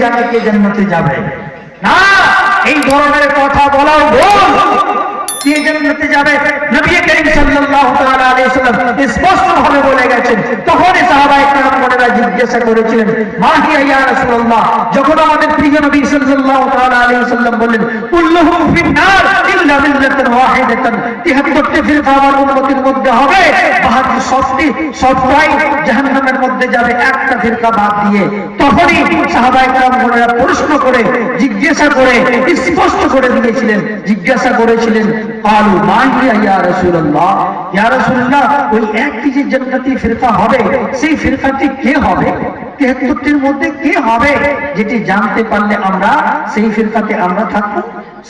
জানে কে জান্নাতে যাবে। না, এই ধরনের কথা বলাও ভুল। তখন সাহাবায়ে জিজ্ঞাসা করেছিলেন যখন আমাদের প্রিয় ইল্লা মিল্লাতান ওয়াহিদাতান 73টি ফিরকা আমার উম্মতের মধ্যে হবে। 72 সবটি জাহান্নামের মধ্যে যাবে, একটা ফিরকা বাদ দিয়ে। তখনই সাহাবায়ে কেরাম প্রশ্ন করে, জিজ্ঞাসা করে, স্পষ্ট করে দিয়েছিলেন, জিজ্ঞাসা করেছিলেন ইয়া রাসূলুল্লাহ? ওই একটি যে জান্নাতি ফিরকা হবে, সেই ফিরকাটি কে হবে? তেহাত্তরটির মধ্যে কে হবে? যেটি জানতে পারলে আমরা, সেই ফিরকাতে আমরা থাকব?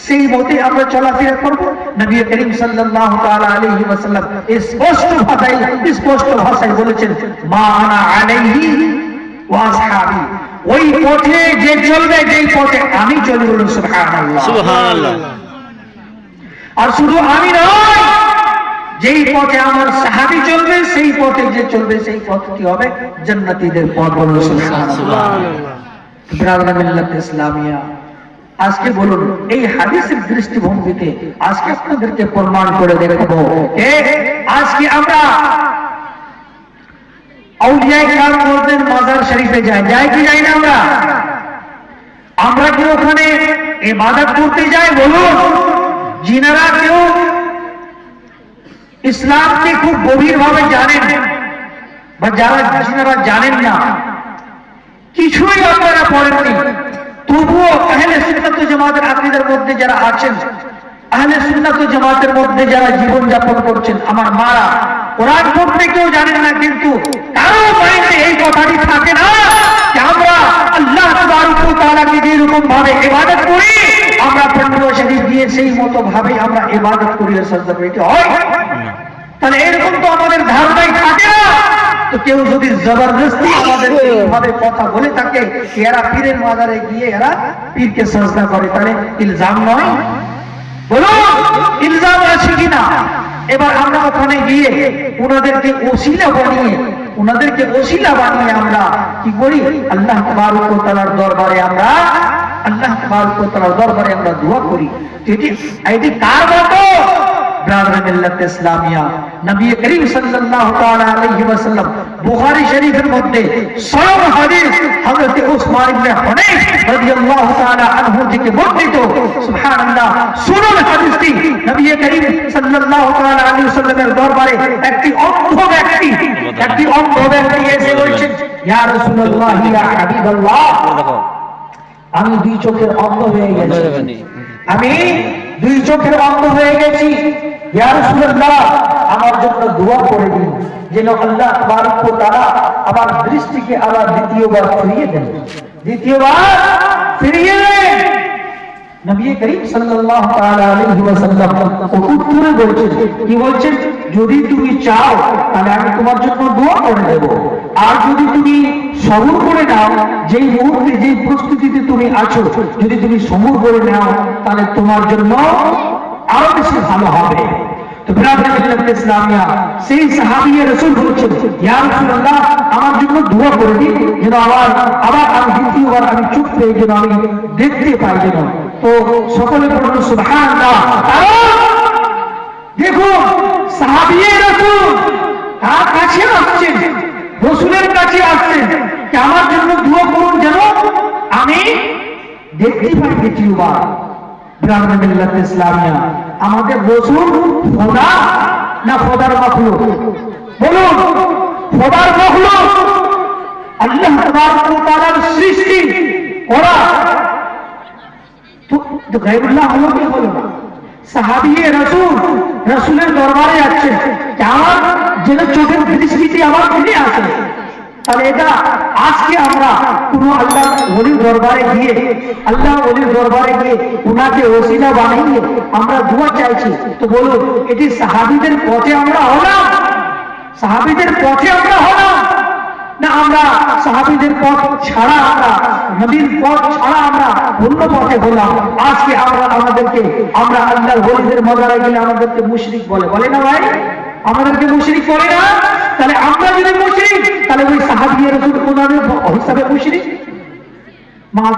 সেই মতে আমরা চলাফেরা করব। নবী করিম সাল্লাল্লাহু তাআলা আলাইহি ওয়াসাল্লাম স্পষ্ট ভাষায় স্পষ্ট ভাষায় বলেছেন মা আনা আলাইহি ওয়া আসহাবি। ওই পথে যে চলবে যেই পথে আমি চলি বলুন সুবহানাল্লাহ। সুবহানাল্লাহ। আর শুধু আমি নয় যেই পথে আমার সাহাবি চলবে সেই পথে যে চলবে সেই পথ কি হবে? জান্নাতীদের পথ বলুন সুবহানাল্লাহ। বিরাদরা ইসলামিয়া আজকে বলুন, এই হাদিসের দৃষ্টিভঙ্গিতে আজকে আপনাদেরকে প্রমাণ করে দেখাবো এ আজকে আমরা আউলিয়ায়ে কেরামদের মাজার শরীফে যাই। যাই কি যাই না আমরা? আমরা কি ওখানে ইবাদত করতে যাই? বলুন। যিনারা কেউ ইসলামকে খুব গভীর ভাবে জানেন বা যারা যিনারা জানেন না, কিছুই আপনারা পড়েননি। তবুও আহলে সুন্নাত জামাতের আকীদার মধ্যে যারা আছেন আহলে সুন্নাত জামাতের মধ্যে যারা জীবন যাপন করছেন আমার মারা কোরআন পড়তে কেউ জানেন না কিন্তু কারও বাড়িতে এই কথাটি থাকে না যে আমরা আল্লাহ ভাবে ইবাদত করি আমরা পনেরো শরীফ দিয়ে সেই মতো ভাবে আমরা ইবাদত করি সাজদা করি হয়। তাহলে এরকম তো আমাদের ধারণাই থাকে তো কেউ যদি জবরদস্তি আমাদের এইভাবে কথা বলে থাকে এরা পীরের মাজারে গিয়ে এরা পীরকে সজদা করে। তাহলে ইলজাম নয়। বলুন ইলজাম আছে কিনা? এবার আমরা ওখানে গিয়ে ওনাদেরকে ওসিলা বানিয়ে ওনাদেরকে ওসিলা বানিয়ে আমরা কি করি? আল্লাহ তাআলার দরবারে আমরা আল্লাহ তাআলার দরবারে আমরা দোয়া করি। এটি এটি কার মতো? ব্রাদার মিল্লাত ইসলামিয়া। নবী করিম সাল্লাল্লাহু তাআলা আলাইহি ওয়াসাল্লাম বুখারী শরীফের মধ্যে সব হাদিস হযরত উসমান ইবনে হুনাইফ রাদিয়াল্লাহু তাআলা আনহু থেকে বর্ণিত। সুবহানাল্লাহ শুনুন হাদিসটি নবী করিম সাল্লাল্লাহু তাআলা আলাইহি ওয়াসাল্লামের দরবারে একটি অন্ধ ব্যক্তি, একটি অন্ধ ব্যক্তি এসে বলছেন ইয়া রাসূলুল্লাহ, ইয়া হাবিবাল্লাহ, আমি দুই চোখের অন্ধ হয়ে গেছি। আমি দুই চোখের অন্ধ হয়ে গেছি। আমার জন্য দোয়া করে দিন। যেন আল্লাহ তাবারক তারা আমার দৃষ্টিকে আবার দ্বিতীয়বার ফিরিয়ে দেন দ্বিতীয়বার ফিরিয়ে দেন নবী করিম সাল্লাল্লাহু তাআলা আলাইহি ওয়াসাল্লাম উত্তরে বলছেন কি বলছেন যদি তুমি চাও তাহলে আমি তোমার জন্য দোয়া করে দেব আর যদি তুমি সবর করে নাও, যেই মুহূর্তে, যেই প্রস্তুতিতে তুমি আছো, যদি তুমি সবর করে নাও, তাহলে তোমার জন্য আরও বেশি ভালো হবে। তো বিরাদর মিল্লাত ইসলামিয়া, সেই সাহাবীয়ে রাসূল বলছেন, ইয়া রাসূলুল্লাহ, আমার জন্য দোয়া করে দিন, যেন আবার আবার আমি দ্বিতীয়বার আমি চুপ পেয়ে যেন আমি দেখতে পাই যেন তো সকলে সুবহানাল্লাহ। কারণ দেখুন, সাহাবীয়ে রাসূল তার কাছে আসছেন, রসুলের কাছে আসছেন। আমার জন্য দোয়া করুন যেন আমি দেখতে পাই দ্বিতীয়বার। মিল্লাত ইসলামিয়া। আমাদের রসুল খোদা না খোদার মখলুক? বলুন, খোদার মখলুক। আল্লাহ সৃষ্টি ওরা তো তো গায়বুল্লাহ হলো কি হলো সাহাবিয়ে রাসূল, রাসূলের দরবারে যাচ্ছেন যে আমার যেন চোখের দৃষ্টিতে আবার ফিরে আসে। তাহলে এটা আজকে আমরা কোন আল্লাহ ওলির দরবারে গিয়ে, আল্লাহ ওলির দরবারে গিয়ে উনাকে ওসিলা বানিয়ে আমরা দোয়া চাইছি। তো বলুন, এটি সাহাবিদের পথে আমরা হলাম? সাহাবিদের পথে আমরা হলাম? না আমরা সাহাবিদের পথ ছাড়া আমরা, নবীর পথ ছাড়া আমরা অন্য পথে হলাম। আজকে আমরা আমাদেরকে, আমরা আল্লাহর হলিদের মজার গেলে আমাদেরকে মুশরিক বলে। বলে না ভাই? আমাদেরকে মুশরিক বলে না? তাহলে আমরা যদি মুশরিক, তাহলে ওই রসুল ওনাদের হিসাবে মুশরিক? মা